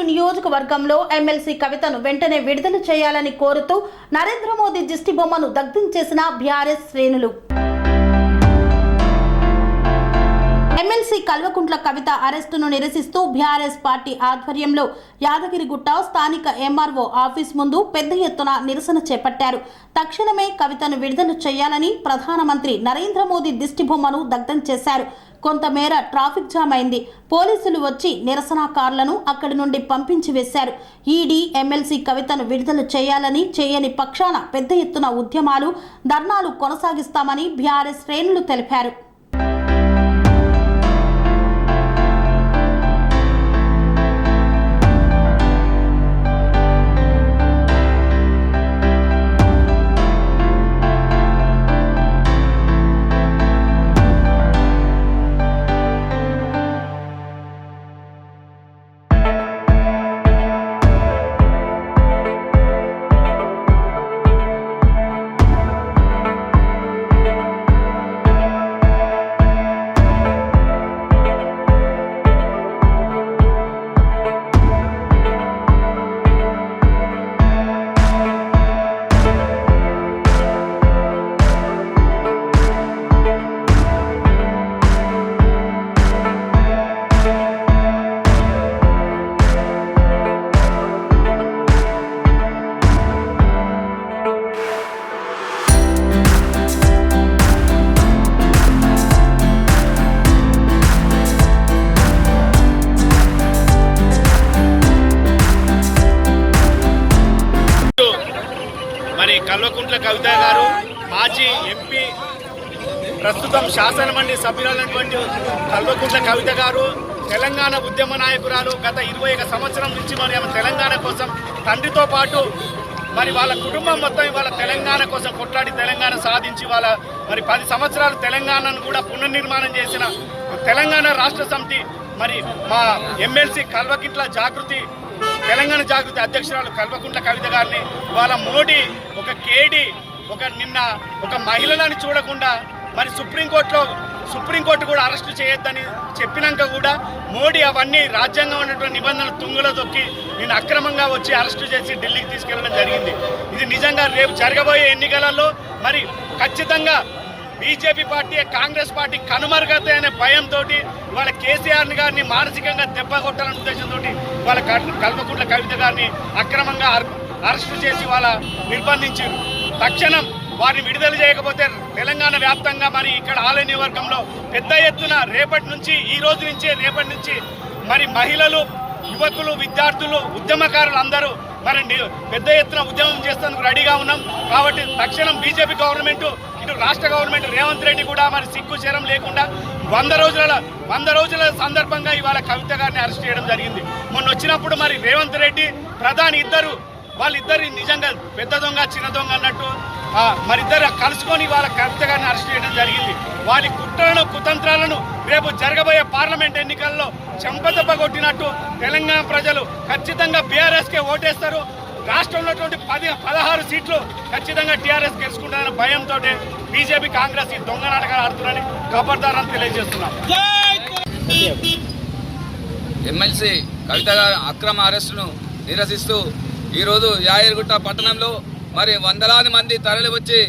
పాలేరు నియోజకవర్గంలో ఎమ్మెల్సీ కవితను వెంటనే విడుదల చేయాలని కోరుతూ నరేంద్ర మోదీ దిష్టి బొమ్మను దగ్ధం చేసిన బీఆర్ఎస్ శ్రేణులు. ఎమ్మెల్సీ కల్వకుంట్ల కవిత అరెస్టును నిరసిస్తూ బీఆర్ఎస్ పార్టీ ఆధ్వర్యంలో యాదగిరిగుట్ట స్థానిక ఎంఆర్ఓ ఆఫీస్ ముందు పెద్ద ఎత్తున నిరసన చేపట్టారు. తక్షణమే కవితను విడుదల చేయాలని ప్రధానమంత్రి నరేంద్ర మోదీ దిష్టిబొమ్మను దగ్ధం చేశారు. కొంతమేర ట్రాఫిక్ జామ్ అయింది. పోలీసులు వచ్చి నిరసనకారులను అక్కడి నుండి పంపించి వేశారు. ఈడీ ఎమ్మెల్సీ కవితను విడుదల చేయాలని చేయని పక్షాన పెద్ద ఎత్తున ఉద్యమాలు ధర్నాలు కొనసాగిస్తామని బీఆర్ఎస్ శ్రేణులు తెలిపారు. కల్వకుంట్ల కవిత గారు మాజీ ఎంపీ ప్రస్తుతం శాసనమండలి సభ్యులైనటువంటి కల్వకుంట్ల కవిత గారు తెలంగాణ ఉద్యమ నాయకురాలు గత ఇరవై ఒక సంవత్సరం నుంచి మరి ఆమె తెలంగాణ కోసం తండ్రితో పాటు మరి వాళ్ళ కుటుంబం మొత్తం ఇవాళ తెలంగాణ కోసం కొట్లాడి తెలంగాణ సాధించి వాళ్ళ మరి పది సంవత్సరాలు తెలంగాణను కూడా పునర్నిర్మాణం చేసిన తెలంగాణ రాష్ట్ర సమితి మరి మా ఎమ్మెల్సీ కల్వకిట్ల జాగృతి తెలంగాణ జాగృతి అధ్యక్షురాలు కల్వకుంట్ల కవిత గారిని వాళ్ళ మోడీ ఒక కేడీ ఒక నిన్న ఒక మహిళలని చూడకుండా మరి సుప్రీంకోర్టులో సుప్రీంకోర్టు కూడా అరెస్టు చేయొద్దని చెప్పినాక కూడా మోడీ అవన్నీ రాజ్యాంగం ఉన్నటువంటి నిబంధనలు తుంగులో తొక్కి నేను అక్రమంగా వచ్చి అరెస్టు చేసి ఢిల్లీకి తీసుకెళ్ళడం జరిగింది. ఇది నిజంగా రేపు జరగబోయే ఎన్నికలలో మరి ఖచ్చితంగా బీజేపీ పార్టీ కాంగ్రెస్ పార్టీ కనుమరుగతే అనే భయంతో వాళ్ళ కేసీఆర్ గారిని మానసికంగా దెబ్బకొట్టాలనే ఉద్దేశంతో వాళ్ళ కల్- కవిత గారిని అక్రమంగా అర్- అరెస్టు చేసి వాళ్ళ నిర్బంధించారు. తక్షణం వారిని విడుదల చేయకపోతే తెలంగాణ వ్యాప్తంగా మరి ఇక్కడ ఆలయ వర్గంలో పెద్ద ఎత్తున రేపటి నుంచి ఈ రోజు నుంచి రేపటి నుంచి మరి మహిళలు యువకులు విద్యార్థులు ఉద్యమకారులు అందరూ మరి పెద్ద ఎత్తున ఉద్యమం చేసేందుకు రెడీగా ఉన్నాం. కాబట్టి తక్షణం బీజేపీ గవర్నమెంట్ రాష్ట్ర గవర్నమెంట్ రేవంత్ రెడ్డి కూడా మరి సిగ్గు చేరం లేకుండా వంద రోజుల వంద రోజుల సందర్భంగా ఇవాళ కవిత గారిని అరెస్ట్ చేయడం జరిగింది. మొన్న వచ్చినప్పుడు మరి రేవంత్ రెడ్డి ప్రధాని ఇద్దరు వాళ్ళిద్దరు నిజంగా పెద్ద దొంగ చిన్న దొంగ అన్నట్టు ఆ, మరిద్దరు కలుసుకొని వాళ్ళ కవిత గారిని అరెస్ట్ చేయడం జరిగింది. వారి కుట్రలను కుతంత్రాలను రేపు జరగబోయే పార్లమెంట్ ఎన్నికల్లో చెంపదెబ్బ కొట్టినట్టు తెలంగాణ ప్రజలు ఖచ్చితంగా బీఆర్ఎస్కే ఓటేస్తారు. రాష్ట్రంలో ఉన్నటువంటి పది పదహారు సీట్లు ఖచ్చితంగా టీఆర్ఎస్ గెలుచుకుంటారన్న భయంతో బీజేపీ కాంగ్రెస్ ఈ దొంగ నాటకాలు ఆడుతున్నారని ఖబర్దారని తెలియజేస్తున్నాం. ఎమ్మెల్సీ కవిత గారి అక్రమ అరెస్టును నిరసిస్తూ ఈరోజు యాయర్గుట్ట పట్టణంలో మరి వందలాది మంది తరలి వచ్చి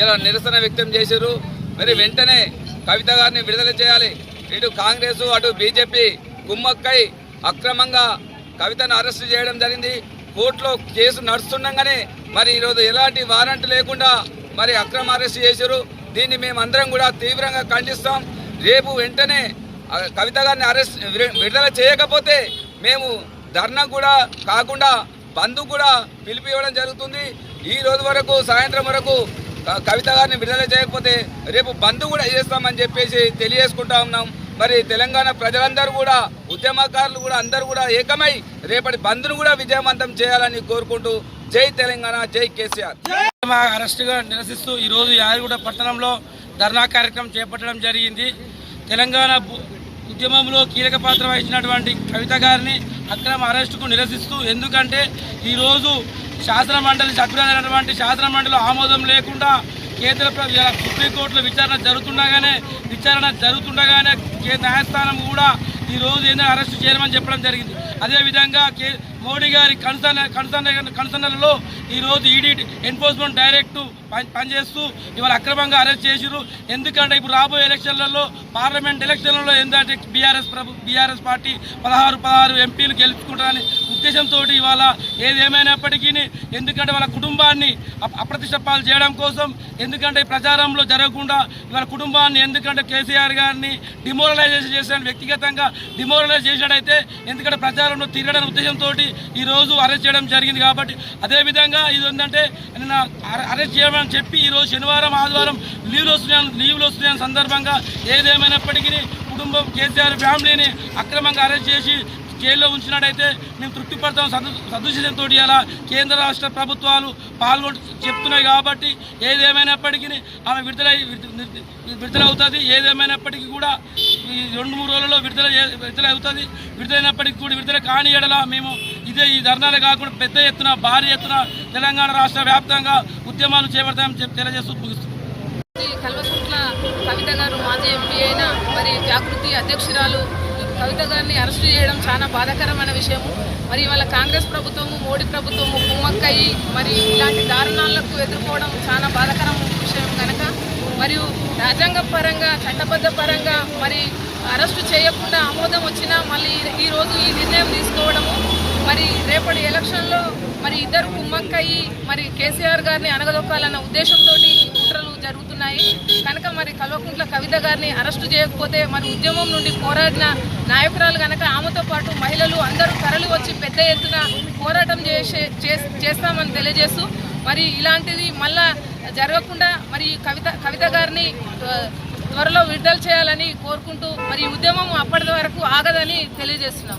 ఇలా నిరసన వ్యక్తం చేశారు. మరి వెంటనే కవిత గారిని విడుదల చేయాలి. ఇటు కాంగ్రెస్ అటు బీజేపీ కుమ్మక్కై అక్రమంగా కవితను అరెస్టు చేయడం జరిగింది. కోర్టులో కేసు నడుస్తుండగానే మరి ఈరోజు ఎలాంటి వారెంట్ లేకుండా మరి అక్రమ అరెస్ట్ చేశారు. దీన్ని మేమందరం కూడా తీవ్రంగా ఖండిస్తాం. రేపు వెంటనే కవిత గారిని అరెస్ట్ విడుదల చేయకపోతే మేము ధర్నా కూడా కాకుండా బంద్ కూడా పిలిపివ్వడం జరుగుతుంది. ఈ రోజు వరకు సాయంత్రం వరకు కవిత గారిని విడుదల చేయకపోతే రేపు బంద్ కూడా చేస్తామని చెప్పేసి తెలియజేసుకుంటా ఉన్నాం. మరి తెలంగాణ ప్రజలందరూ కూడా ఉద్యమకారులు కూడా అందరూ కూడా ఏకమై రేపటి బంద్ను కూడా విజయవంతం చేయాలని కోరుకుంటూ జై తెలంగాణ జై కేసీఆర్. అరెస్టుగా నిరసిస్తూ ఈరోజు యాదగిరిగుట్ట పట్టణంలో ధర్నా కార్యక్రమం చేపట్టడం జరిగింది. తెలంగాణ ఉద్యమంలో కీలక పాత్ర వహించినటువంటి కవిత గారిని అక్రమ అరెస్టుకు నిరసిస్తూ ఎందుకంటే ఈరోజు శాసనమండలి సభ్యులైనటువంటి శాసనమండలి ఆమోదం లేకుండా కేంద్ర సుప్రీంకోర్టులో విచారణ జరుగుతుండగానే విచారణ జరుగుతుండగానే న్యాయస్థానం కూడా ఈ రోజు ఏంటంటే అరెస్ట్ చేయమని చెప్పడం జరిగింది. అదేవిధంగా కే మోడీ గారి కన్సర్న్ కన్సర్న్ కన్సర్న్లలో ఈరోజు ఈడీ ఎన్ఫోర్స్మెంట్ డైరెక్ట్ పని- పనిచేస్తూ ఇవాళ అక్రమంగా అరెస్ట్ చేసిరు ఎందుకంటే ఇప్పుడు రాబోయే ఎలక్షన్లలో పార్లమెంట్ ఎలక్షన్లలో ఏంటంటే బీఆర్ఎస్ ప్రభు బీఆర్ఎస్ పార్టీ పదహారు పదహారు ఎంపీలు గెలుచుకుంటారని ఉద్దేశంతో ఇవాళ ఏదేమైనప్పటికీ ఎందుకంటే వాళ్ళ కుటుంబాన్ని అప్రతిష్టపాలు చేయడం కోసం ఎందుకంటే ఈ ప్రచారంలో జరగకుండా ఇవాళ కుటుంబాన్ని ఎందుకంటే కేసీఆర్ గారిని డిమోరలైజేషన్ చేసిన వ్యక్తిగతంగా డిమోరలైజ్ చేసినట్టయితే ఎందుకంటే ప్రచారంలో తిరగడం ఉద్దేశంతో ఈ రోజు అరెస్ట్ చేయడం జరిగింది కాబట్టి అదేవిధంగా ఇది ఏంటంటే నిన్న అరె- అరెస్ట్ చేయమని చెప్పి ఈరోజు శనివారం ఆదివారం లీవ్లు వస్తున్నాయని లీవ్లు వస్తున్నాయని సందర్భంగా ఏదేమైనప్పటికీ కుటుంబం కేసీఆర్ ఫ్యామిలీని అక్రమంగా అరెస్ట్ చేసి జైల్లో ఉంచినట్టయితే మేము తృప్తిపడతాం. సదు సదుశీలంతో ఇలా కేంద్ర రాష్ట్ర ప్రభుత్వాలు పాల్గొంటు చెప్తున్నాయి కాబట్టి ఏదేమైనప్పటికీ ఆమె విడుదల విడుదల అవుతుంది ఏదేమైనప్పటికీ కూడా ఈ రెండు మూడు రోజుల్లో విడుదల విడుదల అవుతుంది విడుదలైనప్పటికీ కూడా విడుదల కాని ఎడలా మేము ఇదే ఈ ధర్నాలే కాకుండా పెద్ద ఎత్తున భారీ ఎత్తున తెలంగాణ రాష్ట్ర వ్యాప్తంగా ఉద్యమాలు చేపడతామని చెప్పి తెలియజేస్తూ ముగిస్తున్నాం. కల్వకుంట్ల కవిత గారు మాజీ ఎంపీ అయిన మరి జాగృతి అధ్యక్షురాలు కవిత గారిని అరెస్ట్ చేయడం చాలా బాధాకరమైన విషయము. మరి ఇవాళ కాంగ్రెస్ ప్రభుత్వము మోడీ ప్రభుత్వము కుమ్మక్కయి మరి ఇలాంటి దారుణాలకు ఎదుర్కోవడం చాలా బాధాకరం విషయం కనుక మరియు రాజ్యాంగ పరంగా చట్టబద్ధ పరంగా మరి అరెస్టు చేయకుండా ఆమోదం వచ్చినా మళ్ళీ ఈ రోజు ఈ నిర్ణయం తీసుకోవడము మరి రేపటి ఎలక్షన్లో మరి ఇద్దరు కుమ్మక్కయ్యి మరి కేసీఆర్ గారిని అనగదొక్కాలన్న ఉద్దేశంతో కుట్రలు జరుగుతున్నాయి. కనుక మరి కల్వకుంట్ల కవిత గారిని అరెస్టు చేయకపోతే మరి ఉద్యమం నుండి పోరాడిన నాయకురాలు కనుక ఆమెతో పాటు మహిళలు అందరూ తరలి వచ్చి పెద్ద ఎత్తున పోరాటం చేసే చేస్తామని తెలియజేస్తూ మరి ఇలాంటిది మళ్ళా జరగకుండా మరి కవిత కవిత గారిని త్వరలో విడుదల చేయాలని కోరుకుంటూ మరి ఉద్యమం అప్పటి వరకు ఆగదని తెలియజేస్తున్నాం.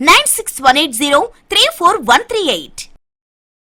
Nine six one eight zero three four one three eight